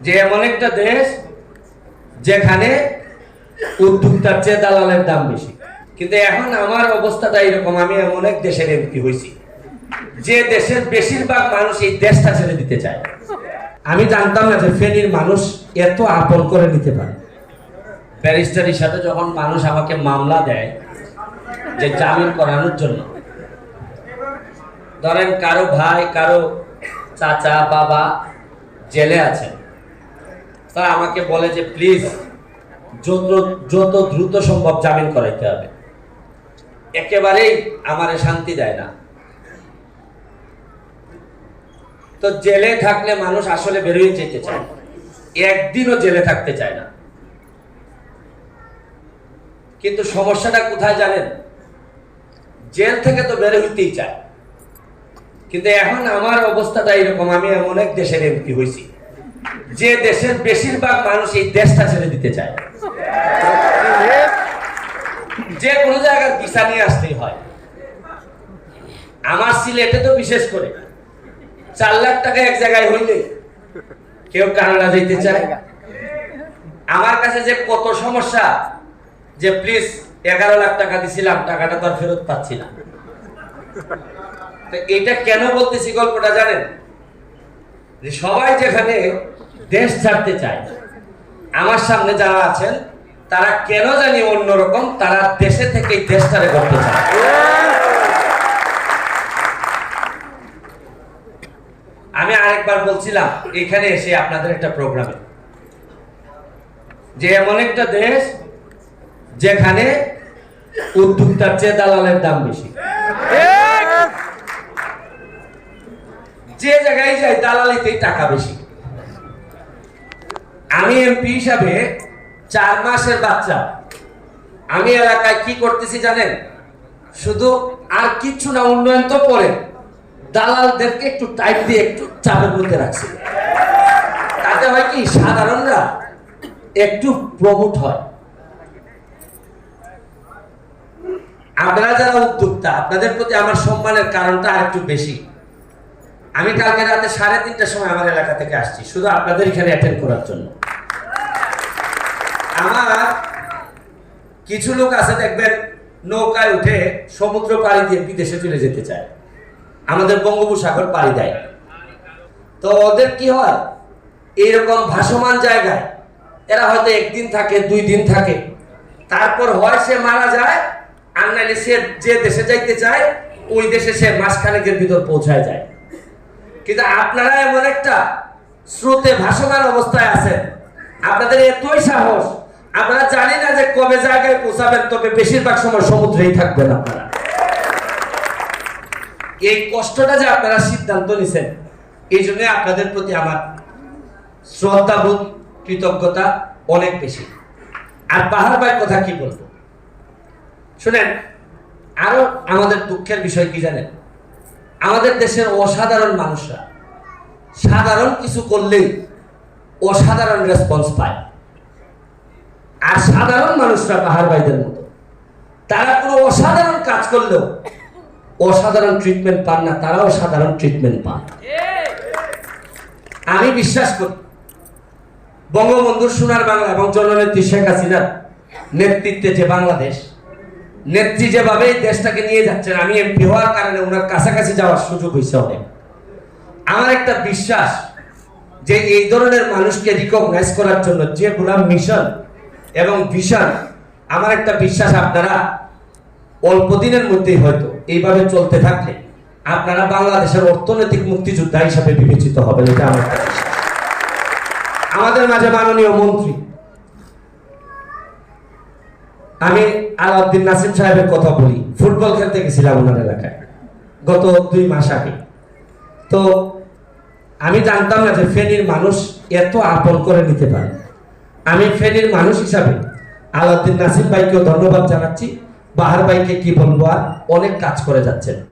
যে এমন একটা দেশ যেখানে উদ্যোক্তার চেয়ে দালালের দাম বেশি। কিন্তু এখন আমার অবস্থাটা এরকম আমি এমন এক দেশের এমপি হয়েছি। যে দেশের বেশিরভাগ মানুষ এই দেশটা ছেড়ে দিতে চায়। আমি জানতাম না যে ফেনীর মানুষ এত আপন করে নিতে পারে। ব্যারিস্টার হিসাবে যখন মানুষ আমাকে মামলা দেয় যে জামিন করানোর জন্য, ধরেন কারও ভাই, কারও চাচা, বাবা জেলে আছেন। তারা আমাকে বলে যে প্লিজ যত যত দ্রুত সম্ভব জামিন করাইতে হবে। একেবারেই আমারে শান্তি দেয় না। তো জেলে থাকলে মানুষ আসলে বেরোয় যেতে চায়। একদিনও জেলে থাকতে চায় না। কিন্তু সমস্যাটা কোথায় জানেন? জেল থেকে তো বের হইতেই চায়। কিন্তু এখন আমার অবস্থাটা এরকম, আমি এমন এক দেশের এমপি হয়েছি যে দেশের বেশিরভাগ মানুষ এই দেশটা ছেড়ে দিতে চায়। যে কোনো জায়গার ভিসা নিয়ে আসতেই হয়। আমার সিলেটে তো বিশেষ করে। চার লাখ টাকা এক জায়গায় হইলে কেউ কানাডা যেতে চায়। আমার কাছে যে কত সমস্যা, যে প্লিজ এগারো লাখ টাকা দিছিলাম, টাকাটা তো আর ফেরত পাচ্ছি না। তো এটা কেন বলতেছি গল্পটা জানেন? যে সবাই যেখানে দেশ ছাড়তে চায়, আমার সামনে যারা আছেন, তারা কেন জানি অন্যরকম, তারা দেশে থেকে দেশটারে করতে চায়। আমি আরেকবার বলছিলাম, এখানে এসে আপনাদের একটা প্রোগ্রামে। যে এমন একটা দেশ যেখানে উদ্যোক্তার চেয়ে দালালের দাম বেশি। যে জায়গায় যাই দালালিতেই টাকা বেশি। আমি এমপি হিসাবে চার মাসের বাচ্চা। আমি এলাকায় কি করতেছি জানেন? শুধু আর কিচ্ছু না, উন্নয়ন তো পরে। দালালদেরকে একটু টাইট দিয়ে একটু চাপের মধ্যে রাখছি। তাতে হয় কি, সাধারণরা একটু প্রমোট হয়। আপনারা যারা উদ্যোক্তা, আপনাদের প্রতি আমার সম্মানের কারণটা আর একটু বেশি। আমি কালকে রাতে সাড়ে তিনটার সময় আমার এলাকা থেকে আসছি। শুধু আপনাদের এখানে অ্যাটেন্ড করার জন্য। আমার কিছু লোক আছে, দেখবেন, নৌকায় উঠে সমুদ্র পাড়ি দিয়ে বিদেশে চলে যেতে চায়। আমাদের বঙ্গোপসাগর পাড়ি দেয়। তো ওদের কি হয়? এইরকম ভাসমান জায়গায় এরা হয়তো একদিন থাকে, দুই দিন থাকে। তারপর হয় সে মারা যায়, আর নাইলে সে যে দেশে যাইতে চায়, ওই দেশে সে মাসখানেকের ভিতর পৌঁছায় যায়। কিন্তু আপনারা এমন একটা স্রোতে ভাসমান অবস্থায় আছেন। আপনাদের এতই সাহস, আপনারা জানি না যে কবে জায়গায় পৌঁছাবেন, তবে বেশিরভাগ সময় সমুদ্রেই থাকবেন আপনারা। এই কষ্টটা যে আপনারা সিদ্ধান্ত নিছেন, এই জন্য আপনাদের প্রতি আমার শ্রদ্ধাবোধ, কৃতজ্ঞতা অনেক বেশি। আর পাহাড় ভাইয়ের কথা কি বলব? শুনেন, আরও আমাদের দুঃখের বিষয় কি জানেন? আমাদের দেশের অসাধারণ মানুষরা। সাধারণ কিছু করলেই অসাধারণ রেসপন্স পায়। আর সাধারণ মানুষরা পাহাড় ভাইদের মতো। তারা কোনো অসাধারণ কাজ করলেও অসাধারণ ট্রিটমেন্ট পান না, তারাও সাধারণ ট্রিটমেন্ট পান আমি বিশ্বাস করি, বঙ্গবন্ধুর সোনার বাংলা এবং জননেত্রী শেখ হাসিনার নেতৃত্বে যে বাংলাদেশ নেত্রী যেভাবে দেশটাকে নিয়ে যাচ্ছেন, আমি এমপি হওয়ার কারণে ওনার কাছাকাছি যাওয়ার সুযোগ হয়েছে অনেক আমার একটা বিশ্বাস যে এই ধরনের মানুষকে রিকগনাইজ করার জন্য যেগুলা মিশন এবং ভিশন, আমার একটা বিশ্বাস আপনারা অল্প দিনের মধ্যেই হয়তো এইভাবে চলতে থাকলে আপনারা বাংলাদেশের অর্থনৈতিক মুক্তিযোদ্ধা হিসাবে বিবেচিত হবেন, এটা আমার একটা বিশ্বাস। আমাদের মাঝে মাননীয় মন্ত্রী আমি আলাউদ্দিন নাসিম সাহেবের কথা বলি, ফুটবল খেলতে গেছিলাম ওনার এলাকায়, গত দুই মাস আগে। তো আমি জানতাম না যে ফেনীর মানুষ এত আপন করে নিতে পারে। আমি ফেনীর মানুষ হিসাবে আলাউদ্দিন নাসিম ভাইকেও ধন্যবাদ জানাচ্ছি, বাহার ভাইকে কি বলব আর অনেক কাজ করে যাচ্ছেন।